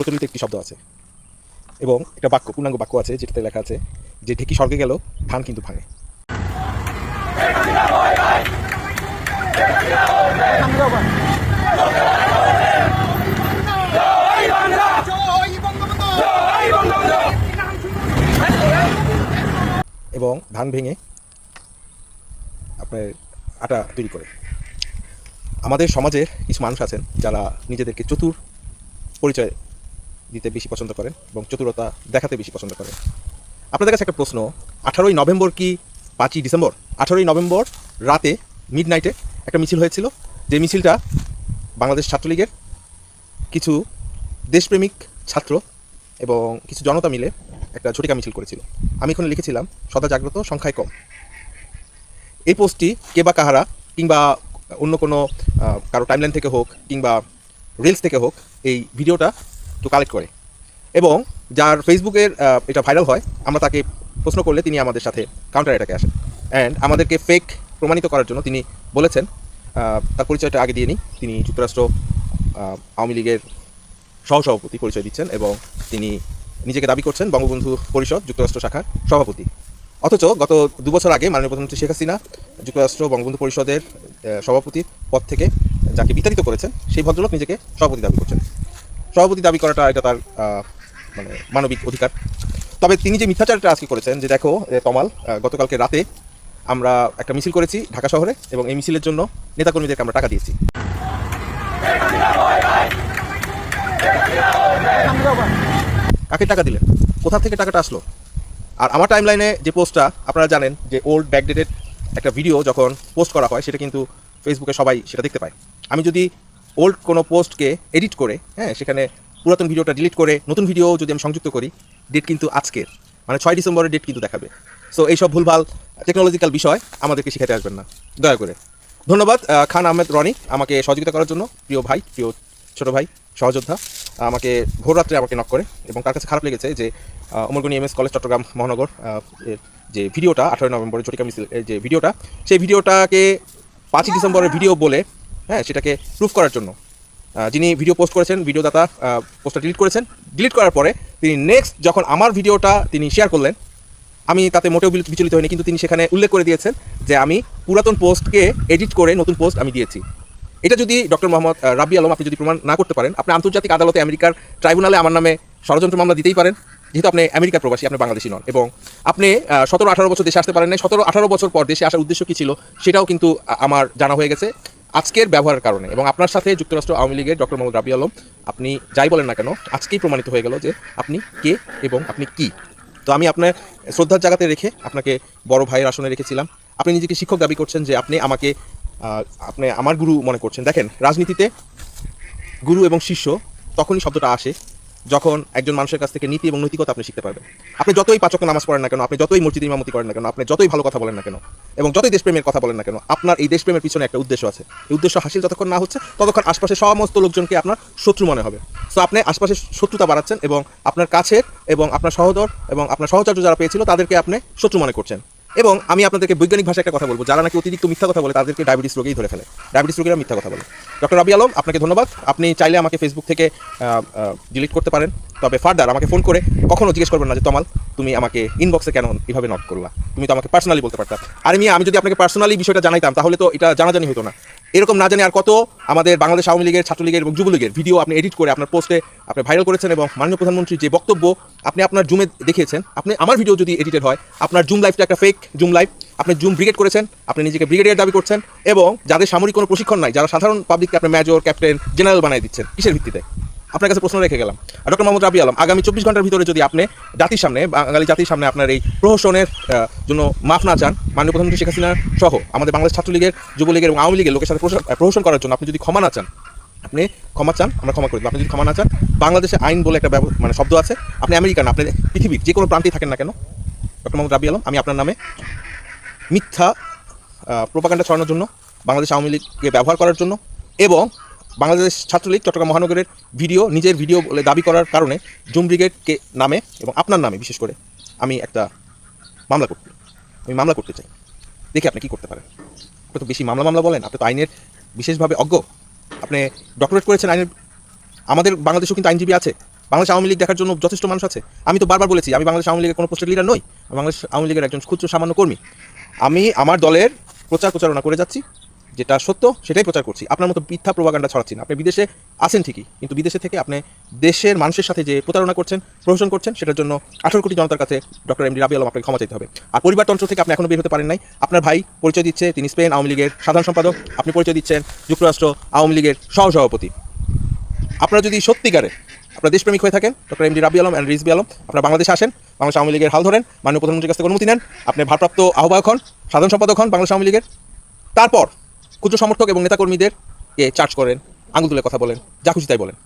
প্রচলিত একটি শব্দ আছে। এবং একটা বাক্য, পূর্ণাঙ্গ বাক্য আছে, যেটাতে লেখা আছে যে ঢেকি স্বর্গে গেল, ধান কিন্তু ভাঙে। এবং ধান ভেঙে আপনার আটা তৈরি করে। আমাদের সমাজে কিছু মানুষ আছেন যারা নিজেদেরকে চতুর পরিচয় দিতে বেশি পছন্দ করেন এবং চতুরতা দেখাতে বেশি পছন্দ করেন। আপনাদের কাছে একটা প্রশ্ন, আঠারোই নভেম্বর কি পাঁচই ডিসেম্বর? আঠারোই নভেম্বর রাতে মিড নাইটে একটা মিছিল হয়েছিল। যে মিছিলটা বাংলাদেশ ছাত্রলীগের কিছু দেশপ্রেমিক ছাত্র এবং কিছু জনতা মিলে একটা ঝটিকা মিছিল করেছিল। আমি এখানে লিখেছিলাম, সদা জাগ্রত, সংখ্যায় কম। এই পোস্টটি কে বা কাহারা কিংবা অন্য কোনো কারও টাইমলাইন থেকে হোক কিংবা রিলস থেকে হোক, এই ভিডিওটা একটু কালেক্ট করে। এবং যার ফেসবুকের এটা ভাইরাল হয়, আমরা তাকে প্রশ্ন করলে তিনি আমাদের সাথে কাউন্টার এটাকে আসেন। অ্যান্ড আমাদেরকে ফেক প্রমাণিত করার জন্য তিনি বলেছেন তার পরিচয়টা আগে দিয়ে নিই। তিনি যুক্তরাষ্ট্র আওয়ামী লীগের সহসভাপতি পরিচয় দিচ্ছেন এবং তিনি নিজেকে দাবি করছেন বঙ্গবন্ধু পরিষদ যুক্তরাষ্ট্র শাখার সভাপতি। অথচ গত দুবছর আগে মাননীয় প্রধানমন্ত্রী শেখ হাসিনা যুক্তরাষ্ট্র বঙ্গবন্ধু পরিষদের সভাপতির পদ থেকে যাকে বিতাড়িত করেছেন, সেই ভদ্রলোক নিজেকে সভাপতি দাবি করছেন। সভাপতি দাবি করাটা এটা তার মানে মানবিক অধিকার। তবে তিনি যে মিথ্যাচারটা আজকে করেছেন, যে দেখো তমাল গতকালকে রাতে আমরা একটা মিছিল করেছি ঢাকা শহরে এবং এই মিছিলের জন্য নেতাকর্মীদেরকে আমরা টাকা দিয়েছি। কাকে টাকা দিলেন? কোথা থেকে টাকাটা আসলো? আর আমার টাইমলাইনে যে পোস্টটা, আপনারা জানেন যে ওল্ড ব্যাকডেটেড একটা ভিডিও যখন পোস্ট করা হয়, সেটা কিন্তু ফেসবুকে সবাই সেটা দেখতে পায়। আমি যদি ওল্ড কোনো পোস্টকে এডিট করে হ্যাঁ সেখানে পুরাতন ভিডিওটা ডিলিট করে, নতুন ভিডিও যদি আমি সংযুক্ত করি ডেট কিন্তু আজকের। মানে ছয় ডিসেম্বরের ডেট কিন্তু দেখাবে। সো এইসব ভুলভাল টেকনোলজিক্যাল বিষয় আমাদেরকে শিখাতে আসবেন না। দয়া করে। ধন্যবাদ খান আহমেদ, রনি, আমাকে সহযোগিতা করার জন্য। প্রিয় ভাই, প্রিয় ছোট ভাই, সহযোদ্ধা, আমাকে ভোর রাত্রে আমাকে নক করে এবং তার কাছে খারাপ লেগেছে যে Omargani M S college, Chattogram, মহানগর যে ভিডিওটা, আঠারোই নভেম্বরের চটিকা মিছিল যে ভিডিওটা, সেই ভিডিওটাকে পাঁচই ডিসেম্বরের ভিডিও বলে হ্যাঁ সেটাকে প্রুফ করার জন্য। যিনি ভিডিও পোস্ট করেছেন ভিডিওদাতা পোস্টটা ডিলিট করেছেন ডিলিট করার পরে তিনি নেক্সট যখন আমার ভিডিওটা তিনি শেয়ার করলেন, আমি তাতে মোটেও বিচলিত হইনি, কিন্তু তিনি সেখানে উল্লেখ করে দিয়েছেন যে আমি পুরাতন পোস্টকে এডিট করে নতুন পোস্ট আমি দিয়েছি। এটা যদি ডক্টর মোহাম্মদ রাব্বি আলম আপনি যদি প্রমাণ না করতে পারেন, আপনি আন্তর্জাতিক আদালতে আমেরিকার ট্রাইব্যুনালে আমার নামে ষড়যন্ত্র মামলা দিতেই পারেন, যেহেতু আপনি আমেরিকার প্রবাসী, আপনি বাংলাদেশি নন। এবং আপনি সতেরো আঠারো বছর দেশে আসতে পারেন নাই, সতেরো আঠারো বছর পর দেশে আসার উদ্দেশ্য কী ছিল, সেটাও কিন্তু আমার জানা হয়ে গেছে। আজকের ব্যবহারের কারণে এবং আপনার সাথে যুক্তরাষ্ট্র আওয়ামী লীগের ডক্টর মোহাম্মদ রাবি আলম, আপনি যাই বলেন না কেন, আজকেই প্রমাণিত হয়ে গেল যে আপনি কে এবং আপনি কি। তো আমি আপনার শ্রদ্ধার জায়গাতে রেখে আপনাকে বড় ভাইয়ের আসনে রেখেছিলাম। আপনি নিজেকে শিক্ষক দাবি করছেন যে আপনি আমাকে আপনি আমার গুরু মনে করছেন। দেখেন, রাজনীতিতে গুরু এবং শিষ্য তখনই শব্দটা আসে যখন একজন মানুষের কাছ থেকে নীতি এবং নৈতিকতা আপনি শিখতে পারবেন। আপনি যতই পাচক নামাজ পড়েন না কেন, আপনি যতই মসজিদ ইমামতি করেন না কেন, আপনি যতই ভালো কথা বলেন না কেন, এবং যতই দেশপ্রেমের কথা বলেন না কেন, আপনার এই দেশপ্রেমের পিছনে একটা উদ্দেশ্য আছে। এই উদ্দেশ্য হাসিল যতক্ষণ না হচ্ছে, ততক্ষণ আশপাশের সমস্ত লোকজনকে আপনার শত্রু মনে হবে। সো আপনি আশপাশের শত্রুতা বাড়াচ্ছেন এবং আপনার কাছের এবং আপনার সহদর এবং আপনার সহচার্য যারা পেয়েছিল, তাদেরকে আপনি শত্রু মনে করছেন। এবং আমি আপনাদেরকে বৈজ্ঞানিক ভাষায় একটা কথা বলব। যারা নাকি অতিরিক্ত মিথ্যা কথা বলে, তাদেরকে ডায়াবেটিস রোগেই ধরে ফেলে। ডায়াবেটিস রোগীরা মিথ্যা কথা বলে। ডক্টর রবি আলম, আপনাকে ধন্যবাদ। আপনি চাইলে আমাকে ফেসবুক থেকে ডিলিট করতে পারেন। তবে ফার্দার, আমাকে ফোন করে কখনো জিজ্ঞেস করবেন না যে, তমাল, তুমি আমাকে ইনবক্সে কেন এভাবে নক করলা? তুমি তো আমাকে পার্সোনালি বলতে পারতা। আর আমি আমি যদি আপনাকে পার্সোনালি বিষয়টা জানাইতাম, তাহলে তো এটা জানাজানি হতো না। এরকম না জানি আর কত আমাদের বাংলাদেশ আওয়ামী লীগের ছাত্রলীগের এবং যুবলীগের ভিডিও আপনি এডিট করে আপনার পোস্টে আপনি ভাইরাল করেছেন এবং মাননীয় প্রধানমন্ত্রী যে বক্তব্য আপনি আপনার জুমে দেখিয়েছেন আপনি আমার ভিডিও যদি এডিটেড হয়, আপনার জুম লাইফটা একটা ফেক জুম লাইফ আপনি জুম ব্রিগেড করেছেন, আপনি নিজেকে ব্রিগেডিয়ার দাবি করছেন এবং যাদের সামরিক কোনো প্রশিক্ষণ নাই, যারা সাধারণ পাবলিককে আপনি মেজর ক্যাপ্টেন জেনারেল বানিয়ে দিচ্ছেন, কিসের ভিত্তিতে? আপনার কাছে প্রশ্ন রেখে গেলাম। আর ডক্টর মোহাম্মদ রাবি আলম, আগামী চব্বিশ ঘণ্টার ভিতরে যদি আপনি জাতির সামনে, বাঙালি জাতির সামনে আপনার এই প্রহসনের জন্য মাফ না চান, মাননীয় প্রধানমন্ত্রী শেখ হাসিনা সহ আমাদের বাংলাদেশ ছাত্রলীগের, যুবলীগের এবং আওয়ামী লীগের লোকের সাথে প্রহসন- করার জন্য আপনি যদি ক্ষমা না চান, আপনি ক্ষমা চান, আমরা ক্ষমা করে আপনি যদি ক্ষমা না চান, বাংলাদেশে আইন বলে একটা মানে শব্দ আছে, আপনি আমেরিকান, আপনি পৃথিবীর যে কোনো প্রান্তেই থাকেন না কেন, ডক্টর মোহাম্মদ রাবি আলম, আমি আপনার নামে মিথ্যা প্রোপাগান্ডা ছড়ানোর জন্য, বাংলাদেশ আওয়ামী লীগকে ব্যবহার করার জন্য এবং বাংলাদেশ ছাত্রলীগ চট্টগ্রাম মহানগরের ভিডিও, নিজের ভিডিও বলে দাবি করার কারণে জুম ব্রিগেডকে নামে এবং আপনার নামে বিশেষ করে আমি একটা মামলা করতে, আমি মামলা করতে চাই। দেখি আপনি কী করতে পারেন। আপনি তো বেশি মামলা মামলা বলেন, আপনি তো আইনের বিশেষভাবে অজ্ঞ। আপনি ডক্টরেট করেছেন আইনের, আমাদের বাংলাদেশেও কিন্তু আইনজীবী আছে। বাংলাদেশ আওয়ামী লীগ দেখার জন্য যথেষ্ট মানুষ আছে। আমি তো বারবার বলেছি, আমি বাংলাদেশ আওয়ামী লীগের কোনো পোস্টের লিডার নই। বাংলাদেশ আওয়ামী লীগের একজন ক্ষুদ্র সামান্য কর্মী। আমি আমার দলের প্রচার প্রচারণা করে যাচ্ছি। যেটা সত্য, সেটাই প্রচার করছি। আপনার মতো মিথ্যা প্রবাগান্ডা ছড়াচ্ছি না। আপনি বিদেশে আছেন ঠিকই, কিন্তু বিদেশে থেকে আপনি দেশের মানুষের সাথে যে প্রতারণা করছেন, প্রহসন করছেন, সেটার জন্য আঠারো কোটি জনতার কাছে ডক্টর এম ডি রাবি আলম আপনাকে ক্ষমা চাইতে হবে। আর পরিবারতন্ত্র থেকে আপনি এখনও বের হতে পারেন নাই। আপনার ভাই পরিচয় দিচ্ছে, তিনি স্পেন আওয়ামী লীগের সাধারণ সম্পাদক। আপনি পরিচয় দিচ্ছেন যুক্তরাষ্ট্র আওয়ামী লীগের সহসভাপতি। আপনারা যদি সত্যিকারে আপনারা দেশপ্রেমিক হয়ে থাকেন, doctor M D Rabi Alam and Rizvi Alam, আপনারা বাংলাদেশে আসেন, বাংলাদেশ আওয়ামী লীগের হাল ধরেন, মাননীয় প্রধানমন্ত্রীর কাছ অনুমতি নেন, আপনি ভারপ্রাপ্ত আহ্বায়ক হন, সাধারণ সম্পাদক হন বাংলাদেশ আওয়ামী লীগের। তারপর ক্ষুদ্র সমর্থক এবং নেতাকর্মীদেরকে চার্জ করেন? আঙুল তুলে কথা বলেন, যা খুশি তাই বলেন।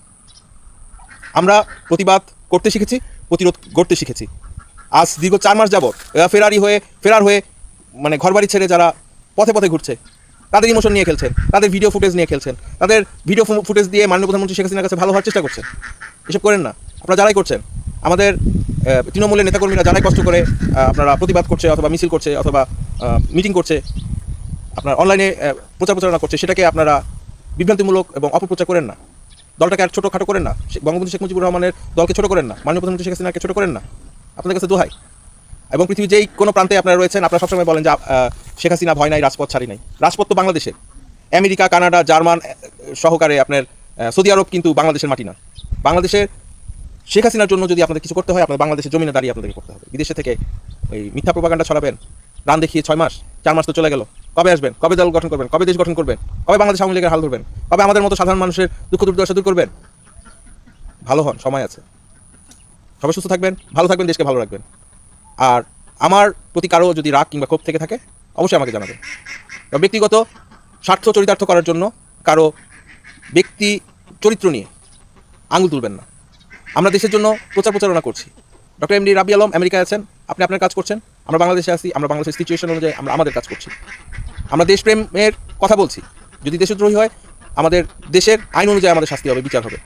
আমরা প্রতিবাদ করতে শিখেছি, প্রতিরোধ গড়তে শিখেছি। আজ দীর্ঘ চার মাস যাবৎ ফেরারি হয়ে, ফেরার হয়ে মানে ঘরবাড়ি ছেড়ে যারা পথে পথে ঘুরছে, তাদের ইমোশন নিয়ে খেলছেন, তাদের ভিডিও ফুটেজ নিয়ে খেলছেন, তাদের ভিডিও ফুটেজ দিয়ে মাননীয় প্রধানমন্ত্রী শেখ হাসিনার কাছে ভালো হওয়ার চেষ্টা করছেন। এসব করেন না। আপনারা যারাই করছেন, আমাদের তৃণমূলের নেতাকর্মীরা যারাই কষ্ট করে আপনারা প্রতিবাদ করছে অথবা মিছিল করছে অথবা মিটিং করছে আপনার অনলাইনে প্রচার প্রচারণা করছে, সেটাকে আপনারা বিভ্রান্তিমূলক এবং অপপ্রচার করেন না। দলটাকে আর ছোটোখাটো করেন না। বঙ্গবন্ধু শেখ মুজিবুর রহমানের দলকে ছোটো করেন না। মাননীয় প্রধানমন্ত্রী শেখ হাসিনাকে ছোট করেন না। আপনাদের কাছে দোহাই। এবং পৃথিবীর যেই কোনো প্রান্তে আপনারা রয়েছেন, আপনারা সবসময় বলেন যে শেখ হাসিনা ভয় নাই, রাজপথ ছাড়ি নাই। রাজপথ তো বাংলাদেশের আমেরিকা, কানাডা, জার্মান সহকারে আপনার সৌদি আরব কিন্তু বাংলাদেশের মাটি না। বাংলাদেশের শেখ হাসিনার জন্য যদি আপনাদের কিছু করতে হয়, আপনার বাংলাদেশের জমিনে দাঁড়িয়ে আপনাদেরকে করতে হবে। বিদেশে থেকে ওই মিথ্যা প্রপাগান্ডা ছড়াবেন। রান দেখিয়ে ছয় মাস, চার মাস তো চলে গেল। কবে আসবেন? কবে দল গঠন করবেন? কবে দেশ গঠন করবেন? কবে বাংলাদেশ আওয়ামী লীগের হাল ধরবেন? কবে আমাদের মতো সাধারণ মানুষের দুঃখ দুর্দশা দূর করবেন? ভালো হন, সময় আছে। সবাই সুস্থ থাকবেন, ভালো থাকবেন, দেশকে ভালো রাখবেন। আর আমার প্রতি কারও যদি রাগ কিংবা ক্ষোভ থেকে থাকে, অবশ্যই আমাকে জানাবেন। ব্যক্তিগত স্বার্থ চরিতার্থ করার জন্য কারও ব্যক্তি চরিত্র নিয়ে আঙুল তুলবেন না। আমরা দেশের জন্য প্রচার প্রচারণা করছি। ডক্টর এমডি রাবি আলম আমেরিকায় আছেন। আপনি আপনার কাজ করছেন, আমরা বাংলাদেশে আছি, আমরা বাংলাদেশের সিচুয়েশন অনুযায়ী আমরা আমাদের কাজ করছি। আমরা দেশপ্রেমের কথা বলছি। যদি দেশদ্রোহী হয়, আমাদের দেশের আইন অনুযায়ী আমাদের শাস্তি হবে, বিচার হবে।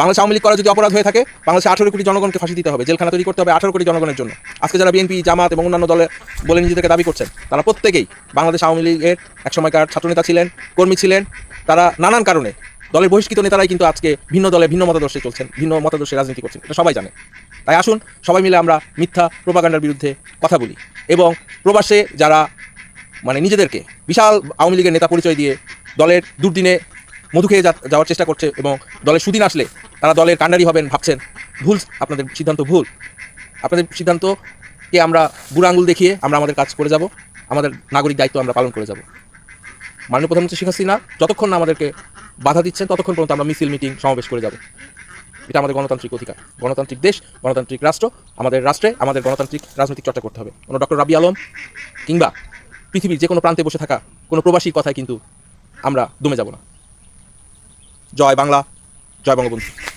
বাংলাদেশ আওয়ামী লীগ করা যদি অপরাধ হয়ে থাকে, বাংলাদেশে আঠারো কোটি জনগণকে ফাঁসি দিতে হবে, জেলখানা তৈরি করতে হবে আঠারো কোটি জনগণের জন্য। আজকে যারা বিএনপি, জামাত এবং অন্যান্য দলে বলে নিজেদেরকে দাবি করছেন, তারা প্রত্যেকেই বাংলাদেশ আওয়ামী লীগের একসময়কার ছাত্রনেতা ছিলেন, কর্মী ছিলেন, তারা নানান কারণে দলের বহিষ্কৃত নেতারাই কিন্তু আজকে ভিন্ন দলে ভিন্ন মতাদর্শে চলছেন, ভিন্ন মতাদর্শে রাজনীতি করছেন, এটা সবাই জানে। তাই আসুন সবাই মিলে আমরা মিথ্যা প্রোপাগান্ডার বিরুদ্ধে কথা বলি। এবং প্রবাসে যারা মানে নিজেদেরকে বিশাল আওয়ামী লীগের নেতা পরিচয় দিয়ে দলের দুর্দিনে মধু খেয়ে যাওয়ার চেষ্টা করছে এবং দলের সুদিন আসলে তারা দলের কাণ্ডারি হবেন ভাবছেন। ভুল, আপনাদের সিদ্ধান্ত ভুল। আপনাদের সিদ্ধান্তকে আমরা বুড়ো আঙুল দেখিয়ে আমরা আমাদের কাজ করে যাব। আমাদের নাগরিক দায়িত্ব আমরা পালন করে যাব। মাননীয় প্রধানমন্ত্রী শেখ হাসিনা যতক্ষণ না আমাদেরকে বাধা দিচ্ছেন, ততক্ষণ পর্যন্ত আমরা মিছিল, মিটিং, সমাবেশ করে যাব। এটা আমাদের গণতান্ত্রিক অধিকার। গণতান্ত্রিক দেশ, গণতান্ত্রিক রাষ্ট্র, আমাদের রাষ্ট্রে আমাদের গণতান্ত্রিক রাজনৈতিক চর্চা করতে হবে। কোনো ডক্টর রাবি আলম কিংবা পৃথিবীর যে কোনো প্রান্তে বসে থাকা কোনো প্রবাসীর কথায় কিন্তু আমরা দমে যাব না। জয় বাংলা, জয় বঙ্গবন্ধু।